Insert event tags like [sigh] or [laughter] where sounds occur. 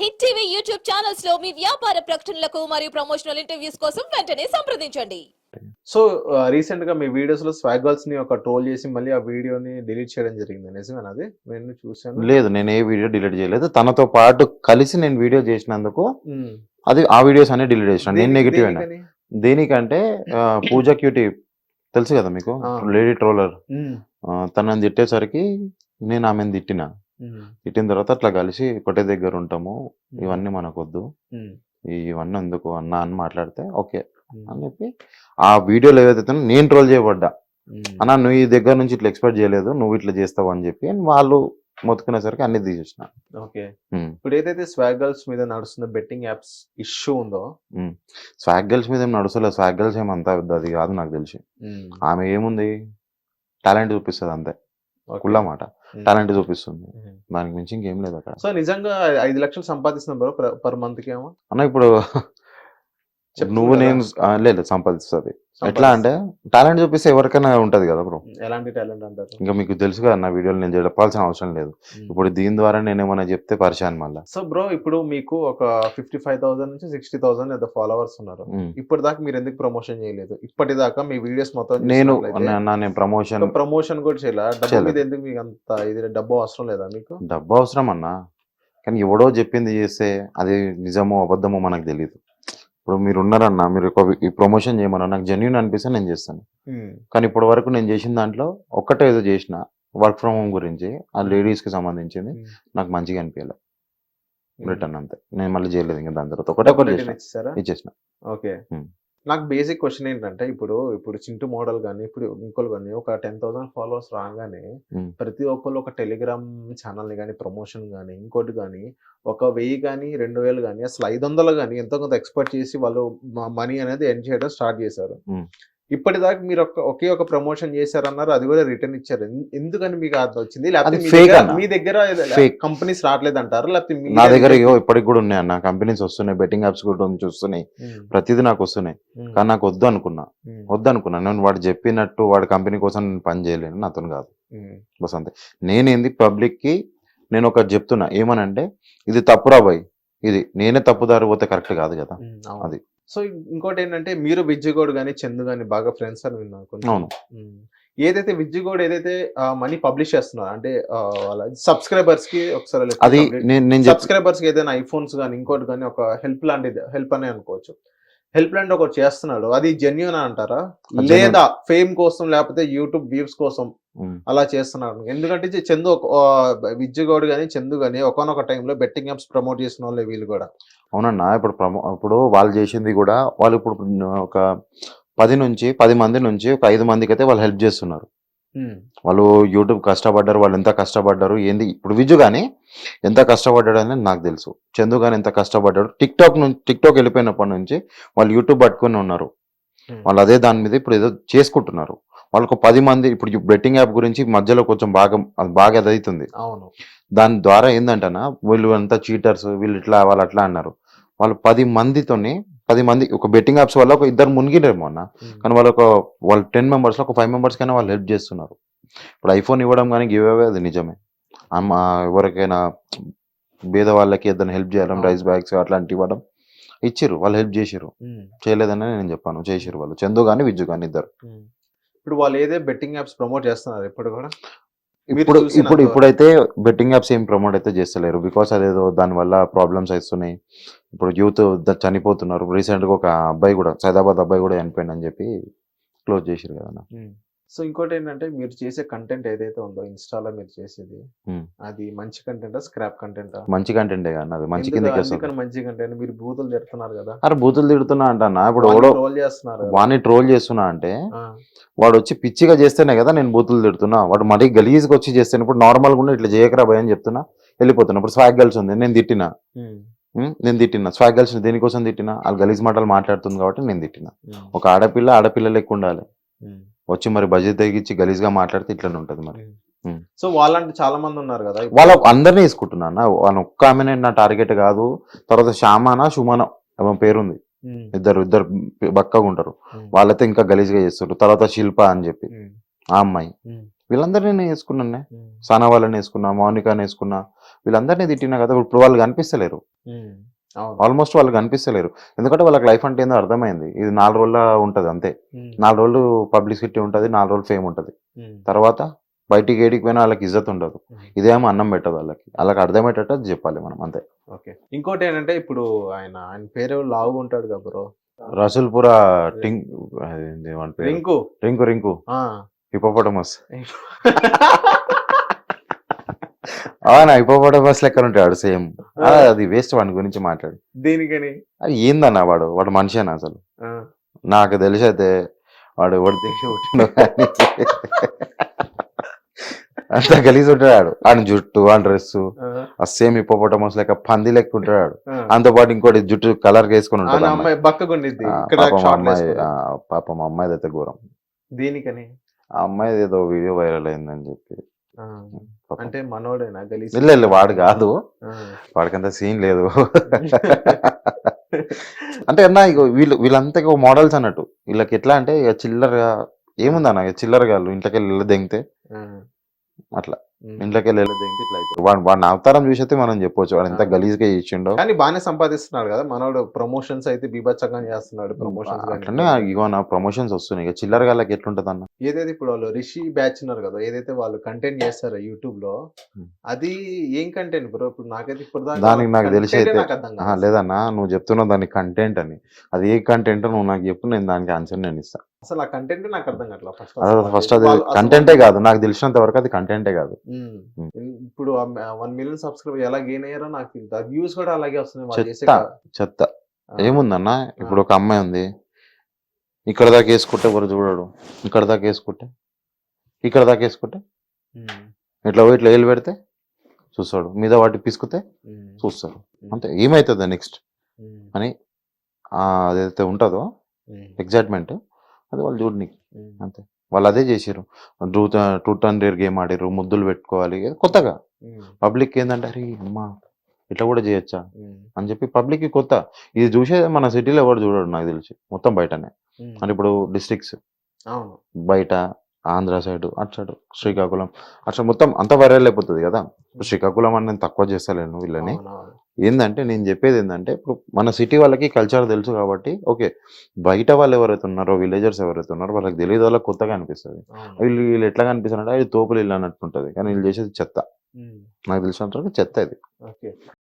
Hit TV YouTube ఛానల్స్లో మీ వ్యాపార ప్రకటనలకు మరియు ప్రమోషనల్ ఇంటర్వ్యూస్ కోసం వెంటనే సంప్రదించండి సో రీసెంట్గా మీ వీడియోస్లో స్వాగ్ గర్ల్స్ని ఒక ట్రోల్ చేసి మళ్ళీ ఆ వీడియోని డిలీట్ చేయడం జరిగింది నిజమేనా అది నేను చూసాను లేదు నేను ఏ వీడియో డిలీట్ చేయలేదు తనతో పాటు కలిసి నేను వీడియో చేసినందుకు. అది ఆ వీడియోస్ అన్ని డిలీట్ చేసిన నేను నెగిటివ్ అయినా? దేనికంటే పూజ క్యూటీ తెలుసు కదా మీకు. Lady troller. తనని తిట్టేసరికి నేను ఆమెను తిట్టిన. తిట్టిన తర్వాత అట్లా కలిసి ఒకటే దగ్గర ఉంటాము. ఇవన్నీ మనకొద్దు. ఇవన్నీ ఎందుకు అన్నా అని మాట్లాడితే ఓకే. అని చెప్పి ఆ వీడియోలో ఉన్నాయో నేను ట్రోల్ చేయబడ్డా. అన్నా నువ్వు ఈ దగ్గర నుంచి ఇట్లా ఎక్స్పెక్ట్ చేయలేదు నువ్వు ఇట్లా చేస్తావు అని చెప్పి వాళ్ళు మొత్తుకునేసరికి అన్ని తీసేసిన. ఓకే. ఇప్పుడు ఏదైతే స్వాగ్ గర్ల్స్ మీద నడుస్తున్న బెట్టింగ్ యాప్స్ ఇష్యూ ఉందో స్వాగ్ గర్ల్స్ మీద ఏం నడుస్తలేదు. స్వాగ్ గర్ల్స్ ఏమంతా అది కాదు నాకు తెలిసి. ఆమె ఏముంది? టాలెంట్ చూపిస్తుంది అంతే. కుల్ల మాట. టాలెంట్ చూపిస్తుంది. దానికి మించి ఇంకేం లేదు అక్కడ. సో నిజంగా ఐదు లక్షలు సంపాదిస్తున్నారు బ్రో పర్ మంత్కి ఏమో? అన్న ఇప్పుడు నువ్వు. నేను లేదు సంపాదిస్తుంది. ఎట్లా అంటే టాలెంట్ చూపిస్తే ఎవరికైనా ఉంటది కదా బ్రో ఎలాంటి టాలెంట్ అంటారు? ఇంకా మీకు తెలుసు కదా నా వీడియోలు నేను చెప్పాల్సిన అవసరం లేదు. ఇప్పుడు దీని ద్వారా నేను ఏమైనా చెప్తే పరిశాన్ మళ్ళా? సో బ్రో ఇప్పుడు మీకు ఒక ఫిఫ్టీ ఫైవ్ థౌసండ్ నుంచి సిక్స్టీ థౌసండ్ ఏదో ఫాలోవర్స్ ఉన్నారు. ఉమ్. ఇప్పటిదాకా మీరు ఎందుకు ప్రమోషన్ చేయలేదు? ఇప్పటిదాకా మీ వీడియోస్ మొత్తం నేను నేను ప్రమోషన్ ప్రమోషన్ కూడా చేయలేదు. ఎందుకు మీకు అంత ఇది డబ్బు అవసరం లేదా మీకు? డబ్బు అవసరం అన్నా. కానీ ఎవడో చెప్పింది చేస్తే అది నిజమో అబద్ధమో మనకు తెలియదు ఇప్పుడు మీరు ఉన్నారన్నా మీరు ఈ ప్రమోషన్ చేయమన్నా నాకు జెన్యున్ అనిపిస్తే నేను చేస్తాను. కానీ ఇప్పటి వరకు నేను చేసిన దాంట్లో ఒక్కటే ఏదో చేసిన వర్క్ ఫ్రమ్ హోమ్ గురించి ఆ లేడీస్కి సంబంధించింది. నాకు మంచిగా అనిపించలేదు రిటర్న్ అంతే. నేను మళ్ళీ చేయలేదు ఇంకా దాని తర్వాత. ఒకటే ఒకటి ఇచ్చేసిన. ఓకే. నాకు బేసిక్ క్వశ్చన్ ఏంటంటే ఇప్పుడు ఇప్పుడు చింటూ మోడల్ కానీ ఇప్పుడు ఇంకోళ్ళు కానీ ఒక టెన్ థౌసండ్ ఫాలోవర్స్ రాగానే. ప్రతి ఒక్కళ్ళు ఒక టెలిగ్రామ్ ఛానల్ని కానీ ప్రమోషన్ కానీ ఇంకోటి కానీ ఒక వెయ్యి కానీ రెండు వేలు కానీ అసలు ఐదు వందలు కానీ ఎంతో కొంత ఎక్స్పెక్ట్ చేసి వాళ్ళు మనీ అనేది ఎర్న్ చేయడం స్టార్ట్ చేశారు. ఇప్పటిదాకా మీరు ఒక ఒకే ఒక ప్రమోషన్ చేశారన్నారు అది కూడా రిటర్న్ ఇచ్చారు. ఎందుకని మీకు అది వచ్చింది? లేకపోతే మీ దగ్గర-. కంపెనీస్ రావట్లేదు అంటారు లేకపోతే నా దగ్గర ఇప్పటికి కూడా ఉన్నాయి అన్న. కంపెనీస్ వస్తున్నాయి బెట్టింగ్ యాప్స్ కూడా Hmm. ప్రతిదీ నాకు వస్తున్నాయి. కానీ నాకు వద్దు అనుకున్నా. వద్దు అనుకున్నా నేను వాడు చెప్పినట్టు వాడి కంపెనీ కోసం నేను పని చేయలేను. నాతో కాదు. బస్ అంతే. నేనేంది? పబ్లిక్కి నేను ఒకటి చెప్తున్నా. ఏమనంటే ఇది తప్పురా బాయ్. ఇది నేనే తప్పుదారి పోతే కరెక్ట్ కాదు కదా. అది. సో ఇంకోటి ఏంటంటే మీరు విజ్జిగోడ్ కానీ చందు కానీ బాగా ఫ్రెండ్స్ అని విన్నాను కొంచెం. ఏదైతే విజ్జిగోడ్ ఏదైతే మనీ పబ్లిష్ చేస్తున్నారు అంటే సబ్స్క్రైబర్స్కి ఒకసారి అది నేను సబ్స్క్రైబర్స్కి ఏదైనా ఐఫోన్స్ కానీ ఇంకోటి కానీ ఒక హెల్ప్ లాంటిది హెల్ప్ అనే అనుకోవచ్చు హెల్ప్ లాంటి ఒకటి చేస్తున్నాడు అది జెన్యున్ అంటారా. లేదా ఫేమ్ కోసం లేకపోతే యూట్యూబ్ వ్యూస్ కోసం. అలా చేస్తున్నారు. ఎందుకంటే చందు విజ్జిగౌడ్ కానీ చందు కానీ ఒకనొక టైంలో బెట్టింగ్ యాప్స్ ప్రమోట్ చేసిన వాళ్ళే వీళ్ళు కూడా. అవునన్నా ఇప్పుడు ప్రమో ఇప్పుడు వాళ్ళు చేసింది కూడా వాళ్ళు ఇప్పుడు ఒక పది నుంచి పది మంది నుంచి ఒక ఐదు మందికి అయితే వాళ్ళు హెల్ప్ చేస్తున్నారు. వాళ్ళు యూట్యూబ్ కష్టపడ్డారు వాళ్ళు ఎంత కష్టపడ్డారు ఏంది ఇప్పుడు విజు కానీ ఎంత కష్టపడ్డాడు అనేది నాకు తెలుసు. చందు కానీ ఎంత కష్టపడ్డాడు. టిక్ టాక్ నుంచి టిక్ టాక్ వెళ్ళిపోయినప్పటి నుంచి వాళ్ళు యూట్యూబ్ పట్టుకొని ఉన్నారు. వాళ్ళు అదే దాని మీద ఇప్పుడు ఏదో చేసుకుంటున్నారు. వాళ్ళకు పది మంది ఇప్పుడు బెట్టింగ్ యాప్ గురించి మధ్యలో కొంచెం బాగా బాగా అదవుతుంది అవును. దాని ద్వారా ఏంటంటనా వీళ్ళు అంతా చీటర్స్ వీళ్ళు ఇట్లా వాళ్ళు అట్లా అన్నారు. వాళ్ళు పది మందితోని పది మంది ఒక బెట్టింగ్ యాప్స్ వల్ల ఒక ఇద్దరు మునిగిరేమో అన్న. కానీ వాళ్ళ ఒక వాళ్ళు టెన్ మెంబర్స్లో ఒక ఫైవ్ మెంబర్స్ కైనా వాళ్ళు హెల్ప్ చేస్తున్నారు. ఇప్పుడు ఐఫోన్ ఇవ్వడం కానీ గివ్ అవే అది నిజమే. అమ్మ ఎవరికైనా పేద వాళ్ళకి ఏదైనా హెల్ప్ చేయడం. రైస్ బ్యాగ్స్ అట్లాంటివి ఇవ్వడం. ఇచ్చిర్రు వాళ్ళు హెల్ప్ చేసిర్రు. ఉమ్. చేయలేదని నేను చెప్పాను చేసిర్రు వాళ్ళు. చందు కానీ విజ్జు కానీ ఇద్దరు. ఇప్పుడు వాళ్ళు ఏదే బెట్టింగ్ యాప్స్ ప్రమోట్ చేస్తున్నారు ఇప్పుడు కూడా? ఇప్పుడు ఇప్పుడు. ఇప్పుడైతే బెట్టింగ్ యాప్స్ ఏం ప్రమోట్ అయితే చేస్తలేరు. బికాస్ అదేదో దాని వల్ల ప్రాబ్లమ్స్ వస్తున్నాయి ఇప్పుడు యూత్ చనిపోతున్నారు. రీసెంట్గా ఒక అబ్బాయి కూడా సైదాబాద్ అబ్బాయి కూడా చనిపోయింది అని చెప్పి క్లోజ్ చేసిరు కదా. సో ఇంకోటి ఏంటంటే మీరు చేసే కంటెంట్ ఏదైతే ఉందో ఇన్స్టాలో మీరు చేసేది. అది మంచి కంటెంట్ స్క్రాప్ కంటెంట్? మంచి కంటెంట్ అది మంచి మంచి కంటెంట్ మీరు బూతులు తిడుతున్నారు కదా. అరే బూతులు తిడుతున్నా అంటన్నా ఇప్పుడు ఎవడో ట్రోల్ చేస్తున్నారు. వాడిని ట్రోల్ చేస్తున్నా అంటే వాడు వచ్చి పిచ్చిగా చేస్తేనే కదా నేను బూతులు తిడుతున్నా. వాడు మరీ గలీజ్గా వచ్చి చేస్తే ఇప్పుడు నార్మల్గా ఇట్లా చేయకరా భయ అని చెప్తున్నా వెళ్ళిపోతున్నా. ఇప్పుడు స్వాగ్ గర్ల్స్ ఉంది నేను తిట్టినా. నేను తిట్టినా. స్వాగ్ గర్ల్స్ దేనికోసం తిట్టినా? వాళ్ళు గలీజ్ మాటలు మాట్లాడుతుంది కాబట్టి నేను తిట్టినా. ఒక ఆడపిల్ల ఆడపిల్ల లెక్క ఉండాలి. వచ్చి మరి బడ్జెట్ తగ్గించి గలీజ్గా మాట్లాడితే ఇట్లనే ఉంటది మరి. సో వాళ్ళంటే చాలా మంది ఉన్నారు కదా. వాళ్ళ అందరినీ వేసుకుంటున్నా. వాళ్ళ ఒక్క ఆమెనే నా టార్గెట్ కాదు. తర్వాత శ్యామాన సుమన ఏమో పేరుంది. ఇద్దరు ఇద్దరు బక్కగా ఉంటారు. వాళ్ళైతే ఇంకా గలీజ్గా చేస్తారు తర్వాత శిల్ప అని చెప్పి. ఆ అమ్మాయి. వీళ్ళందరినీ నేను వేసుకున్నానే సానా వాళ్ళని వేసుకున్నా మౌనికాని వేసుకున్నా. వీళ్ళందరినీ తిట్టినా కదా ఇప్పుడు వాళ్ళు కనిపిస్తలేరు. ఆల్మోస్ట్ వాళ్ళు కనిపిస్తలేరు ఎందుకంటే వాళ్ళకి లైఫ్ అంటే ఏందో అర్థమైంది. ఇది నాలుగు రోజుల ఉంటది అంతే. నాలుగు రోజులు పబ్లిసిటీ ఉంటది నాలుగు రోజులు ఫేమ్ ఉంటది. తర్వాత బయటికి ఏడికి పోయినా వాళ్ళకి ఇజ్జత్ ఉండదు. ఇదేమో అన్నం పెట్టదు వాళ్ళకి. వాళ్ళకి అర్థమయ్యేటట్టు అది చెప్పాలి మనం అంతే. ఓకే. ఇంకోటి ఏంటంటే ఇప్పుడు ఆయన ఆయన పేరు లావు ఉంటాడు కదా బ్రో. రసూల్పుర టింక్? రింకు. రింకు రింకు. హిపోపటమస్. [laughs] అవునా హిపోపటమస్ లెక్క ఉంటాడు సేమ్. అది వేస్ట్ వాడి గురించి మాట్లాడు. దీనికని? అది ఏందన్న వాడు? వాడు మనిషేనా అసలు? ఆ, నాకు తెలిసి అయితే వాడు దేశ పుట్టిండో కానీ. అంత గలీజ్ ఉంటాడు వాడు. ఆయన జుట్టు ఆయన డ్రెస్ ఆ, ఆ సేమ్ హిపోపటమస్ లెక్క పంది లెక్క ఉంటాడు. ఆ. అంతో పాటు ఇంకోటి జుట్టు కలర్ వేసుకొని ఆ, ఉంటాడు ఆ, పాపం అమ్మాయి. ఆ, అయితే ఘోరం. దీనికని? ఆ అమ్మాయిది ఏదో వీడియో వైరల్ అయిందని చెప్పి. ఆ, పాపం. అంటే మనోడేనా గలీజ్ ఇల్ల వాడు కాదు. వాడికంత సీన్ లేదు [laughs] అంటే అన్న ఇగో వీళ్ళు వీళ్ళంతా ఇగో మోడల్స్ అన్నట్టు వీళ్ళకి ఎట్లా అంటే ఇక చిల్లరగా ఏముందన్న ఇక చిల్లరగా ఇంట్లోకి వెళ్ళి దెంగితే. అట్లా. ఇంట్లోకి వెళ్ళి దెంగితే ఇట్లా అవుతుంది వాడు వాడిని అవతారం చూసైతే మనం చెప్పొచ్చు. వాడు ఎంత. గలీజ్గా ఇచ్చిండో కానీ బాగానే సంపాదిస్తున్నాడు కదా. మనోడు ప్రమోషన్స్ అయితే బీభత్సంగా చేస్తున్నాడు ప్రమోషన్స్ అట్లనే ఇగో నా ప్రమోషన్స్ వస్తున్నాయి. ఇక చిల్లర గాళ్ళకి ఎట్లుంటది అన్న ఏదైతే ఇప్పుడు వాళ్ళు రిషి బ్యాచ్ ఉన్నారు కదా. ఏదైతే వాళ్ళు కంటెంట్ చేస్తారో యూట్యూబ్లో. అది ఏం కంటెంట్ బ్రో ఇప్పుడు నాకైతే ఇప్పుడు దానికి నాకు తెలిసి అయితే-. లేదన్నా నువ్వు చెప్తున్నావు దాని కంటెంట్ అని. అది ఏ కంటెంట్ నువ్వు నాకు చెప్పు నేను దానికి ఆన్సర్ నేను ఇస్తాను అసలు ఆ కంటెంట్ నాకు అర్థం కావట్లేదు. ఫస్ట్ అదే ఫస్ట్ అది కంటెంటే కాదు. నాకు తెలిసినంత వరకు అది కంటెంటే కాదు. ఇప్పుడు వన్ మిలియన్ సబ్స్క్రైబర్ ఎలా గెయిన్ అయ్యారో నాకు ఇంత వ్యూస్ కూడా అలాగే వస్తున్నాయి చెత్త. చెత్త. ఏముందన్న? ఇప్పుడు ఒక అమ్మాయి ఉంది. ఇక్కడ దాకా వేసుకుంటే ఎవరు చూడడు? ఇక్కడ దాకా వేసుకుంటే? ఇక్కడ దాకా వేసుకుంటే? ఇట్లా పోయి ఇట్లా పెడితే చూస్తాడు. మీద వాటి పిసుకుతే ఉమ్, చూస్తారు అంతే. ఏమవుతుంది నెక్స్ట్ అని అదైతే ఉంటుందో? ఎగ్జైట్మెంట్ అది వాళ్ళు చూడని ఉమ్, అంతే. వాళ్ళు అదే చేసారు టూ టూ హండ్రెడ్ గేమ్ ఆడారు ముద్దులు పెట్టుకోవాలి. కొత్తగా. పబ్లిక్ ఏంటంటే అరే అమ్మా ఇట్లా కూడా చేయొచ్చా? అని చెప్పి పబ్లిక్కి కొత్త. ఇది చూసే మన సిటీలో ఎవరు చూడడు నాకు తెలిసి. మొత్తం బయటనే. అంటే ఇప్పుడు డిస్ట్రిక్ట్స్. బయట ఆంధ్ర సైడ్ అటు సైడ్ శ్రీకాకుళం. అట్లా మొత్తం అంత వైరల్ అయిపోతుంది కదా. శ్రీకాకుళం అని నేను తక్కువ చేస్తలేను వీళ్ళని. ఏంటంటే నేను చెప్పేది ఏంటంటే ఇప్పుడు మన సిటీ వాళ్ళకి కల్చర్ తెలుసు కాబట్టి ఓకే బయట వాళ్ళు ఎవరైతే ఉన్నారో విలేజర్స్ ఎవరైతే ఉన్నారో వాళ్ళకి తెలియదు వాళ్ళకి కొత్తగా అనిపిస్తుంది. వీళ్ళు వీళ్ళు ఎట్లా కనిపిస్తారంటే అది తోపులు ఇల్లు అన్నట్టు ఉంటుంది. కానీ వీళ్ళు చేసేది చెత్త. నాకు తెలిసినంత చెత్త ఇది.